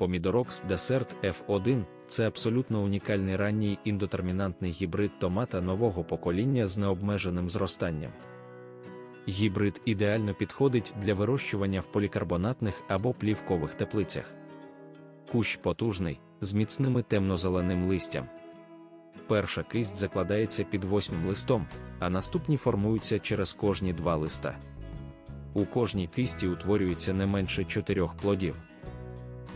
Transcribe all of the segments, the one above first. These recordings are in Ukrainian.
Помідорокс Десерт F1 це абсолютно унікальний ранній індотермінантний гібрид томата нового покоління з необмеженим зростанням. Гібрид ідеально підходить для вирощування в полікарбонатних або плівкових теплицях. Кущ потужний, з міцними темно-зеленим листям. Перша кисть закладається під восьмим листом, а наступні формуються через кожні два листа. У кожній кисті утворюється не менше чотирьох плодів.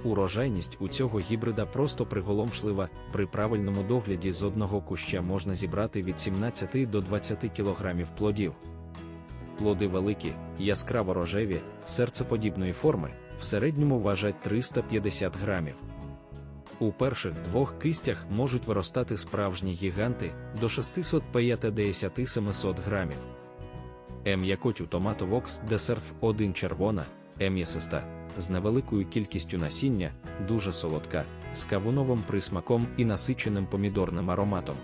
Урожайність у цього гібрида просто приголомшлива, при правильному догляді з одного куща можна зібрати від 17 до 20 кг плодів. Плоди великі, яскраво рожеві, серцеподібної форми, в середньому важать 350 грамів. У перших двох кистях можуть виростати справжні гіганти до 650-700 грамів. М'якотю томатовокс десерф 1 червона, ем'ясиста, з невеликою кількістю насіння, дуже солодка, з кавуновим присмаком і насиченим помідорним ароматом.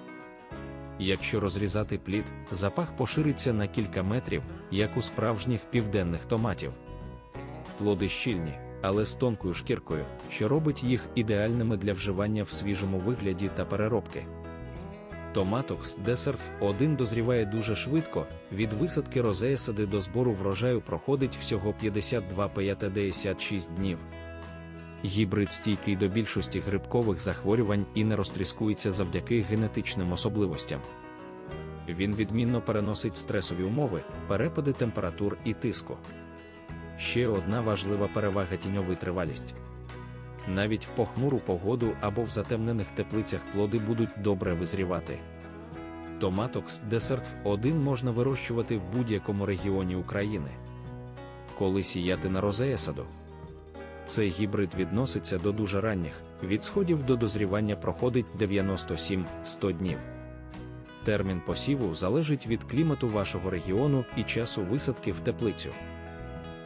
Якщо розрізати плід, запах пошириться на кілька метрів, як у справжніх південних томатів. Плоди щільні, але з тонкою шкіркою, що робить їх ідеальними для вживання в свіжому вигляді та переробки. Томатокс Десерф 1 дозріває дуже швидко, від висадки розеясади до збору врожаю проходить всього 52-56 днів. Гібрид стійкий до більшості грибкових захворювань і не розтріскується завдяки генетичним особливостям. Він відмінно переносить стресові умови, перепади температур і тиску. Ще одна важлива перевага тіньовий тривалість. Навіть в похмуру погоду або в затемнених теплицях плоди будуть добре визрівати. Томатокс Десерт 1 можна вирощувати в будь-якому регіоні України. Коли сіяти на розея саду. Цей гібрид відноситься до дуже ранніх, від сходів до дозрівання проходить 97-100 днів. Термін посіву залежить від клімату вашого регіону і часу висадки в теплицю.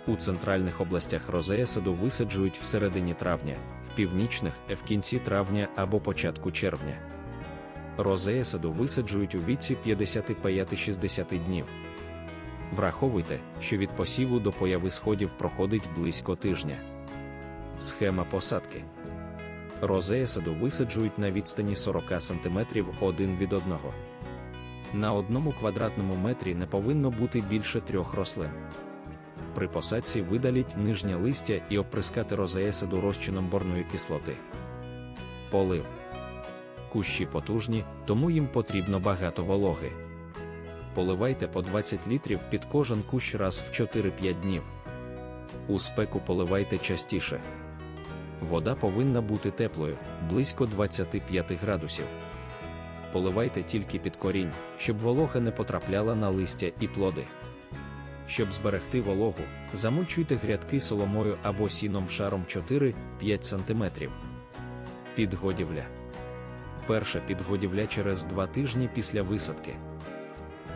У центральних областях розея саду висаджують в середині травня, в північних в кінці травня або початку червня. Розея саду висаджують у віці 55-60 днів. Враховуйте, що від посіву до появи сходів проходить близько тижня. Схема посадки. Розея саду висаджують на відстані 40 см один від одного. На одному квадратному метрі не повинно бути більше трьох рослин. При посадці видаліть нижнє листя і оприскати розея саду розчином борної кислоти. Полив. Кущі потужні, тому їм потрібно багато вологи. Поливайте по 20 літрів під кожен кущ раз в 4-5 днів. У спеку поливайте частіше. Вода повинна бути теплою, близько 25 градусів. Поливайте тільки під корінь, щоб волога не потрапляла на листя і плоди. Щоб зберегти вологу, замульчуйте грядки соломою або сіном шаром 4-5 см. Підгодівля. Перша підгодівля через 2 тижні після висадки.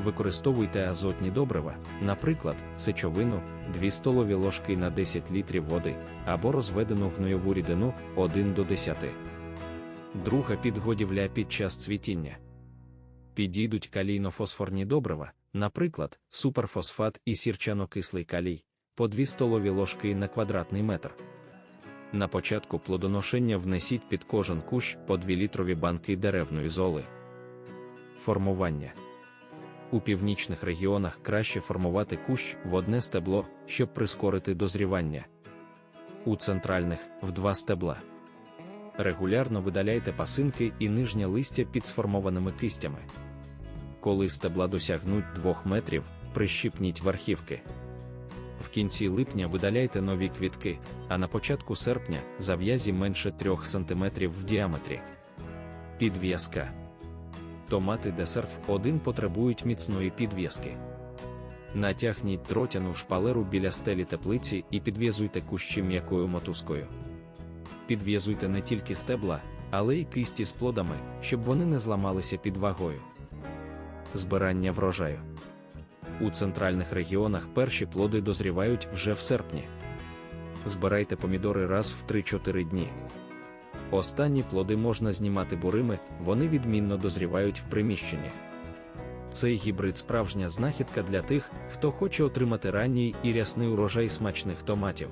Використовуйте азотні добрива, наприклад, сечовину, 2 столові ложки на 10 літрів води або розведену гнойову рідину 1 до 10. Друга підгодівля під час цвітіння. Підійдуть калійно-фосфорні добрива, наприклад, суперфосфат і сірчано-кислий калій, по 2 столові ложки на квадратний метр. На початку плодоношення внесіть під кожен кущ по 2 літрові банки деревної золи. Формування. У північних регіонах краще формувати кущ в одне стебло, щоб прискорити дозрівання. У центральних в два стебла. Регулярно видаляйте пасинки і нижнє листя під сформованими кистями. Коли стебла досягнуть 2 метрів, прищипніть верхівки. В кінці липня видаляйте нові квітки, а на початку серпня зав'язі менше 3 см в діаметрі. Підв'язка. Томати десерф 1 потребують міцної підв'язки. Натягніть дротяну шпалеру біля стелі теплиці і підв'язуйте кущі м'якою мотузкою. Підв'язуйте не тільки стебла, але й кисті з плодами, щоб вони не зламалися під вагою. Збирання врожаю. У центральних регіонах перші плоди дозрівають вже в серпні. Збирайте помідори раз в 3-4 дні. Останні плоди можна знімати бурими, вони відмінно дозрівають в приміщенні. Цей гібрид справжня знахідка для тих, хто хоче отримати ранній і рясний урожай смачних томатів.